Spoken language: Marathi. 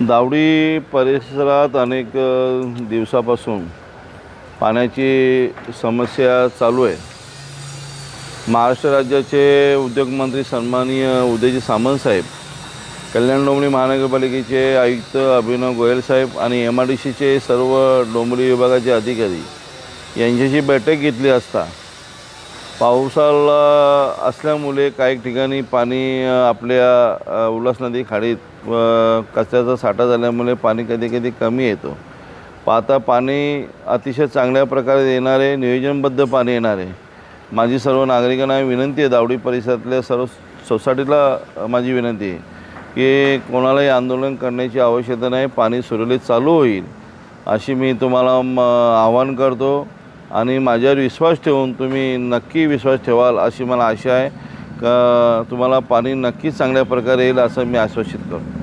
दावडी परिसरात अनेक दिवसापासून पाण्याची समस्या चालू आहे. महाराष्ट्र राज्याचे उद्योगमंत्री सन्माननीय उदयजी सामंत साहेब कल्याण डोंबरी महानगरपालिकेचे आयुक्त अभिनव गोयल साहेब आणि एम आय डी सीचे सर्व डोंबरी विभागाचे अधिकारी यांच्याशी बैठक घेतली असता पावसाळा असल्यामुळे काही ठिकाणी पाणी आपल्या उल्हास नदी खाडीत कचऱ्याचा साठा झाल्यामुळे पाणी कधी कधी कमी येतो. पाहता पाणी अतिशय चांगल्या प्रकारे येणारे नियोजनबद्ध पाणी येणार. आहे माझी सर्व नागरिकांना विनंती आहे दावडी परिसरातल्या सर्व सोसायटीला माझी विनंती आहे की कोणालाही आंदोलन करण्याची आवश्यकता नाही पाणी सुरळीत चालू होईल अशी मी तुम्हाला आवाहन करतो. आणि माझ्यावर विश्वास ठेवून तुम्ही नक्की विश्वास ठेवाल अशी मला आशा आहे. का तुम्हाला पाणी नक्कीच चांगल्या प्रकारे येईल असं मी आश्वासित करतो.